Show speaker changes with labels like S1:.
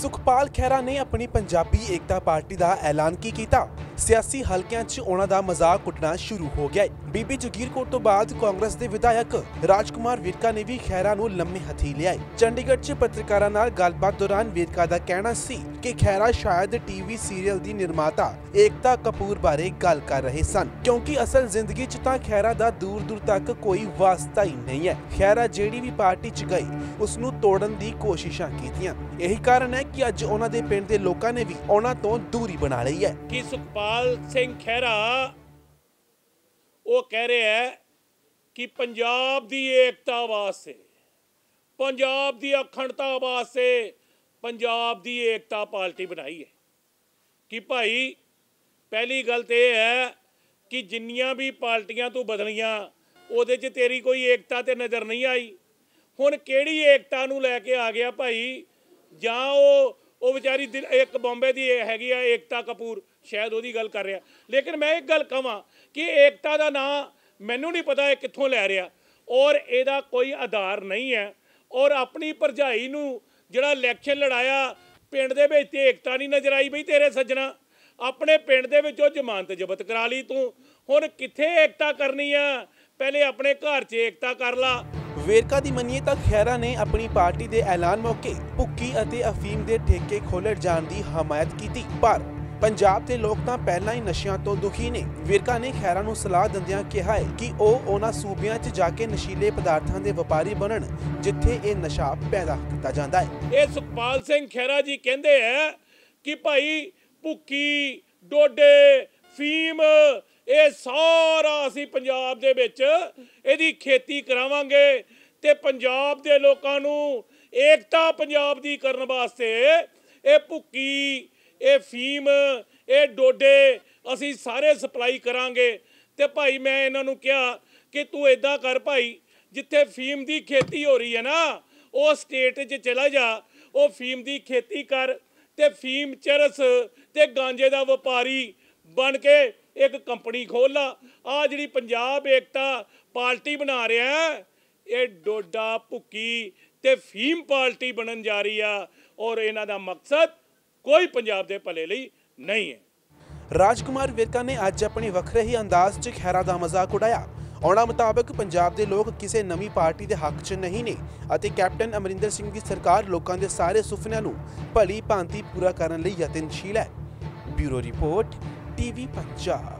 S1: ਸੁਖਪਾਲ ਖਹਿਰਾ ਨੇ ਆਪਣੀ ਪੰਜਾਬੀ ਏਕਤਾ ਪਾਰਟੀ ਦਾ ਐਲਾਨ ਕੀ ਕੀਤਾ? ਸਿਆਸੀ ਹਲਕਿਆਂ 'ਚ ਉਹਨਾਂ ਦਾ ਮਜ਼ਾਕ ਉੱਡਣਾ ਸ਼ੁਰੂ ਹੋ ਗਿਆ ਹੈ ਬੀਬੀ ਜਗੀਰ ਕੌਰ ਤੋਂ ਬਾਅਦ ਕਾਂਗਰਸ ਦੇ ਵਿਧਾਇਕ ਰਾਜਕੁਮਾਰ ਵਿਰਕਾ ਨੇ ਵੀ ਖਹਿਰਾ ਨੂੰ ਲੰਮੇ ਹੱਥੀ ਲਿਆ ਚੰਡੀਗੜ੍ਹ 'ਚ ਪੱਤਰਕਾਰਾਂ ਨਾਲ ਗੱਲਬਾਤ ਦੌਰਾਨ ਵਿਰਕਾ ਦਾ ਕਹਿਣਾ ਸੀ ਕਿ ਖਹਿਰਾ ਸ਼ਾਇਦ ਟੀਵੀ ਸੀਰੀਅਲ ਦੀ ਨਿਰਮਾਤਾ ਏਕਤਾ ਕਪੂਰ ਬਾਰੇ ਗੱਲ ਕਰ ਰਹੇ ਸਨ, ਕਿਉਂਕਿ ਅਸਲ ਜ਼ਿੰਦਗੀ 'ਚ ਤਾਂ ਖਹਿਰਾ ਦਾ ਦੂਰ ਦੂਰ ਤੱਕ ਕੋਈ ਵਾਸਤਾ ਹੀ ਨਹੀਂ ਹੈ। ਖਹਿਰਾ ਜਿਹੜੀ ਵੀ ਪਾਰਟੀ 'ਚ ਗਈ ਉਸ ਨੂੰ ਤੋੜਨ ਦੀ ਕੋਸ਼ਿਸ਼ਾਂ ਕੀਤੀਆਂ। ਇਹੀ ਕਾਰਨ ਹੈ ਕਿ ਅੱਜ ਉਹਨਾਂ ਦੇ ਪਿੰਡ ਦੇ ਲੋਕਾਂ ਨੇ ਵੀ ਉਹਨਾਂ ਤੋਂ ਦੂਰੀ ਬਣਾ ਲਈ ਹੈ।
S2: ਕਿ ਸੁਖਪਾਲ ਸਿੰਘ ਖਹਿਰਾ ਉਹ ਕਹਿ ਰਿਹਾ ਹੈ ਕਿ ਪੰਜਾਬ ਦੀ ਏਕਤਾ ਵਾਸਤੇ, ਪੰਜਾਬ ਦੀ ਅਖੰਡਤਾ ਵਾਸਤੇ ਪੰਜਾਬ ਦੀ ਏਕਤਾ ਪਾਰਟੀ ਬਣਾਈ ਹੈ। ਕਿ ਭਾਈ, ਪਹਿਲੀ ਗੱਲ ਤੇ ਇਹ ਹੈ ਕਿ ਜਿੰਨੀਆਂ ਵੀ ਪਾਰਟੀਆਂ ਤੂੰ ਬਦਲੀਆਂ, ਉਹਦੇ 'ਚ ਤੇਰੀ ਕੋਈ ਏਕਤਾ ਤੇ ਨਜ਼ਰ ਨਹੀਂ ਆਈ। ਹੁਣ ਕਿਹੜੀ ਏਕਤਾ ਨੂੰ ਲੈ ਕੇ ਆ ਗਿਆ ਭਾਈ? ਜਾਂ ਉਹ ਉਹ ਵਿਚਾਰੀ ਦਿਲ- ਇੱਕ ਬੰਬੇ ਦੀ ਹੈਗੀ ਆ, ਏਕਤਾ ਕਪੂਰ, ਸ਼ਾਇਦ ਉਹਦੀ ਗੱਲ ਕਰ ਰਿਹਾ। ਲੇਕਿਨ ਮੈਂ ਇੱਕ ਗੱਲ ਕਹਾਂ ਕਿ ਏਕਤਾ ਦਾ ਨਾਂ ਮੈਨੂੰ ਨਹੀਂ ਪਤਾ ਇਹ ਕਿੱਥੋਂ ਲੈ ਰਿਹਾ। ਔਰ ਇਹਦਾ ਕੋਈ ਆਧਾਰ ਨਹੀਂ ਹੈ। ਔਰ ਆਪਣੀ ਭਰਜਾਈ ਨੂੰ ਜਿਹੜਾ ਇਲੈਕਸ਼ਨ ਲੜਾਇਆ, ਪਿੰਡ ਦੇ ਵਿੱਚ ਤੇ ਏਕਤਾ ਨਹੀਂ ਨਜ਼ਰ ਆਈ ਬਈ ਤੇਰੇ ਸੱਜਣਾ। ਆਪਣੇ ਪਿੰਡ ਦੇ ਵਿੱਚ ਉਹ ਜ਼ਮਾਨਤ ਜ਼ਬਤ ਕਰਾ ਲਈ ਤੂੰ। ਹੁਣ ਕਿੱਥੇ ਏਕਤਾ ਕਰਨੀ ਆ? ਪਹਿਲੇ ਆਪਣੇ ਘਰ 'ਚ ਏਕਤਾ ਕਰ ਲਾ।
S1: ਵੇਰਕਾ ਦੀ ਮੰਨੀਏ ਤਾਂ ਖਹਿਰਾ ਨੇ ਆਪਣੀ ਪਾਰਟੀ ਦੇ ਐਲਾਨ ਮੌਕੇ ਭੁੱਕੀ ਅਤੇ ਅਫੀਮ ਦੇ ਠੇਕੇ ਖੋਲ੍ਹਣ ਜਾਣ ਦੀ ਹਮਾਇਤ ਕੀਤੀ। ਪਰ ਪੰਜਾਬ ਦੇ ਲੋਕ ਤਾਂ ਪਹਿਲਾਂ ਹੀ ਨਸ਼ਿਆਂ ਤੋਂ ਦੁਖੀ ਨੇ। ਵੇਰਕਾ ਨੇ ਖਹਿਰਾ ਨੂੰ ਸਲਾਹ ਦਿੰਦਿਆਂ ਕਿਹਾ ਹੈ ਕਿ ਉਹ ਉਹਨਾਂ ਸੂਬਿਆਂ 'ਚ ਜਾ ਕੇ ਨਸ਼ੀਲੇ ਪਦਾਰਥਾਂ ਦੇ ਵਪਾਰੀ ਬਣਨ, ਜਿੱਥੇ ਇਹ ਨਸ਼ਾ ਪੈਦਾ ਕੀਤਾ ਜਾਂਦਾ ਹੈ।
S2: ਇਹ ਸੁਖਪਾਲ ਸਿੰਘ ਖਹਿਰਾ ਜੀ ਕਹਿੰਦੇ ਆ ਕਿ ਭਾਈ ਭੁੱਕੀ, ਡੋਡੇ ਫੀਮ ਇਹ ਸਾਰਾ ਅਸੀਂ ਪੰਜਾਬ ਦੇ ਵਿੱਚ ਇਹਦੀ ਖੇਤੀ ਕਰਾਵਾਂਗੇ ਤੇ ਪੰਜਾਬ ਦੇ ਲੋਕਾਂ ਨੂੰ ਏਕਤਾ ਪੰਜਾਬ ਦੀ ਕਰਨ ਵਾਸਤੇ ਇਹ ਭੁੱਕੀ, ਇਹ ਫੀਮ, ਇਹ ਡੋਡੇ ਅਸੀਂ ਸਾਰੇ ਸਪਲਾਈ ਕਰਾਂਗੇ। ਤੇ ਭਾਈ, ਮੈਂ ਇਹਨਾਂ ਨੂੰ ਕਿਹਾ ਕਿ ਤੂੰ ਇਦਾਂ ਕਰ ਭਾਈ, ਜਿੱਥੇ ਫੀਮ ਦੀ ਖੇਤੀ ਹੋ ਰਹੀ ਹੈ ਨਾ, ਉਹ ਸਟੇਟ 'ਚ ਚਲਾ ਜਾ, ਉਹ ਫੀਮ ਦੀ ਖੇਤੀ ਕਰ ਤੇ ਫੀਮ ਚਰਸ ਤੇ ਗਾਂਜੇ ਦਾ ਵਪਾਰੀ ਬਣ ਕੇ ਇੱਕ ਕੰਪਨੀ ਖੋਲ ਲਾ। ਆ ਜਿਹੜੀ ਪੰਜਾਬ ਏਕਤਾ ਪਾਰਟੀ ਬਣਾ ਰਿਹਾ ਇਹ ਡੋਡਾ ਭੁੱਕੀ ਤੇ ਫੀਮ ਪਾਰਟੀ ਬਣਨ ਜਾ ਰਹੀ ਆ ਔਰ ਇਹਨਾਂ ਦਾ ਮਕਸਦ ਕੋਈ ਪੰਜਾਬ ਦੇ ਭਲੇ ਲਈ ਨਹੀਂ ਹੈ।
S1: ਰਾਜਕੁਮਾਰ ਵਿਰਕਾ ਨੇ ਅੱਜ ਆਪਣੇ ਵੱਖਰੇ ਹੀ ਅੰਦਾਜ਼ 'ਚ ਖਹਿਰਾ ਦਾ ਮਜ਼ਾਕ ਉਡਾਇਆ। ਉਹਨਾਂ ਮੁਤਾਬਕ ਪੰਜਾਬ ਦੇ ਲੋਕ ਕਿਸੇ ਨਵੀਂ ਪਾਰਟੀ ਦੇ ਹੱਕ 'ਚ ਨਹੀਂ ਨੇ ਅਤੇ ਕੈਪਟਨ ਅਮਰਿੰਦਰ ਸਿੰਘ ਦੀ ਸਰਕਾਰ ਲੋਕਾਂ ਦੇ ਸਾਰੇ ਸੁਪਨਿਆਂ ਨੂੰ ਭਲੀ ਭਾਂਤੀ ਪੂਰਾ ਕਰਨ ਲਈ ਯਤਨਸ਼ੀਲ ਹੈ। Bureau report TV Punjab